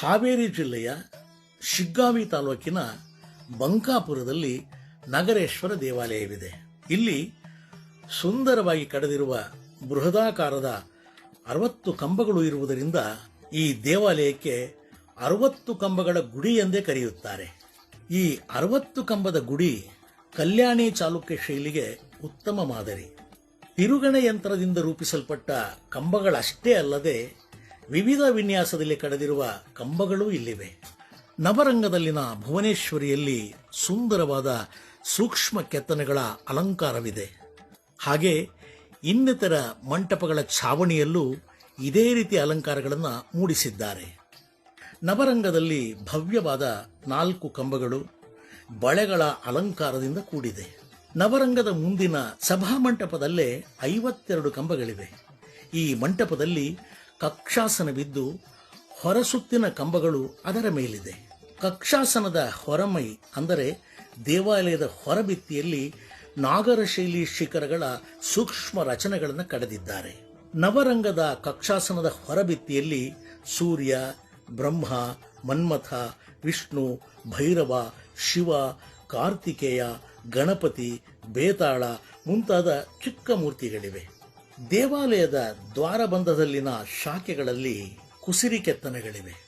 ಹಾವೇರಿ ಜಿಲ್ಲೆಯ ಶಿಗ್ಗಾವಿ ತಾಲೂಕಿನ ಬಂಕಾಪುರದಲ್ಲಿ ನಗರೇಶ್ವರ ದೇವಾಲಯವಿದೆ. ಇಲ್ಲಿ ಸುಂದರವಾಗಿ ಕಡೆದಿರುವ ಬೃಹದಾಕಾರದ ಅರವತ್ತು ಕಂಬಗಳು ಇರುವುದರಿಂದ ಈ ದೇವಾಲಯಕ್ಕೆ ಅರವತ್ತು ಕಂಬಗಳ ಗುಡಿ ಎಂದೇ ಕರೆಯುತ್ತಾರೆ. ಈ ಅರವತ್ತು ಕಂಬದ ಗುಡಿ ಕಲ್ಯಾಣಿ ಚಾಲುಕ್ಯ ಶೈಲಿಗೆ ಉತ್ತಮ ಮಾದರಿ. ತಿರುಗಣೆ ಯಂತ್ರದಿಂದ ರೂಪಿಸಲ್ಪಟ್ಟ ಕಂಬಗಳಷ್ಟೇ ಅಲ್ಲದೆ ವಿವಿಧ ವಿನ್ಯಾಸದಲ್ಲಿ ಕಡೆದಿರುವ ಕಂಬಗಳೂ ಇಲ್ಲಿವೆ. ನವರಂಗದಲ್ಲಿನ ಭುವನೇಶ್ವರಿಯಲ್ಲಿ ಸುಂದರವಾದ ಸೂಕ್ಷ್ಮ ಕೆತ್ತನೆಗಳ ಅಲಂಕಾರವಿದೆ. ಹಾಗೆ ಇನ್ನಿತರ ಮಂಟಪಗಳ ಛಾವಣಿಯಲ್ಲೂ ಇದೇ ರೀತಿಯ ಅಲಂಕಾರಗಳನ್ನು ಮೂಡಿಸಿದ್ದಾರೆ. ನವರಂಗದಲ್ಲಿ ಭವ್ಯವಾದ ನಾಲ್ಕು ಕಂಬಗಳು ಬಳೆಗಳ ಅಲಂಕಾರದಿಂದ ಕೂಡಿದೆ. ನವರಂಗದ ಮುಂದಿನ ಸಭಾಮಂಟಪದಲ್ಲೇ ಐವತ್ತೆರಡು ಕಂಬಗಳಿವೆ. ಈ ಮಂಟಪದಲ್ಲಿ ಕಕ್ಷಾಸನವಿದ್ದು ಹೊರಸುತ್ತಿನ ಕಂಬಗಳು ಅದರ ಮೇಲಿದೆ. ಕಕ್ಷಾಸನದ ಹೊರಮೈ ಅಂದರೆ ದೇವಾಲಯದ ಹೊರಭಿತ್ತಿಯಲ್ಲಿ ನಾಗರಶೈಲಿ ಶಿಖರಗಳ ಸೂಕ್ಷ್ಮ ರಚನೆಗಳನ್ನು ಕಡೆದಿದ್ದಾರೆ. ನವರಂಗದ ಕಕ್ಷಾಸನದ ಹೊರಭಿತ್ತಿಯಲ್ಲಿ ಸೂರ್ಯ, ಬ್ರಹ್ಮ, ಮನ್ಮಥ, ವಿಷ್ಣು, ಭೈರವ, ಶಿವ, ಕಾರ್ತಿಕೇಯ, ಗಣಪತಿ, ಬೇತಾಳ ಮುಂತಾದ ಚಿಕ್ಕ ಮೂರ್ತಿಗಳಿವೆ. ದೇವಾಲಯದ ದ್ವಾರಬಂಧದಲ್ಲಿನ ಶಾಖೆಗಳಲ್ಲಿ ಕುಸಿರಿ ಕೆತ್ತನೆಗಳಿವೆ.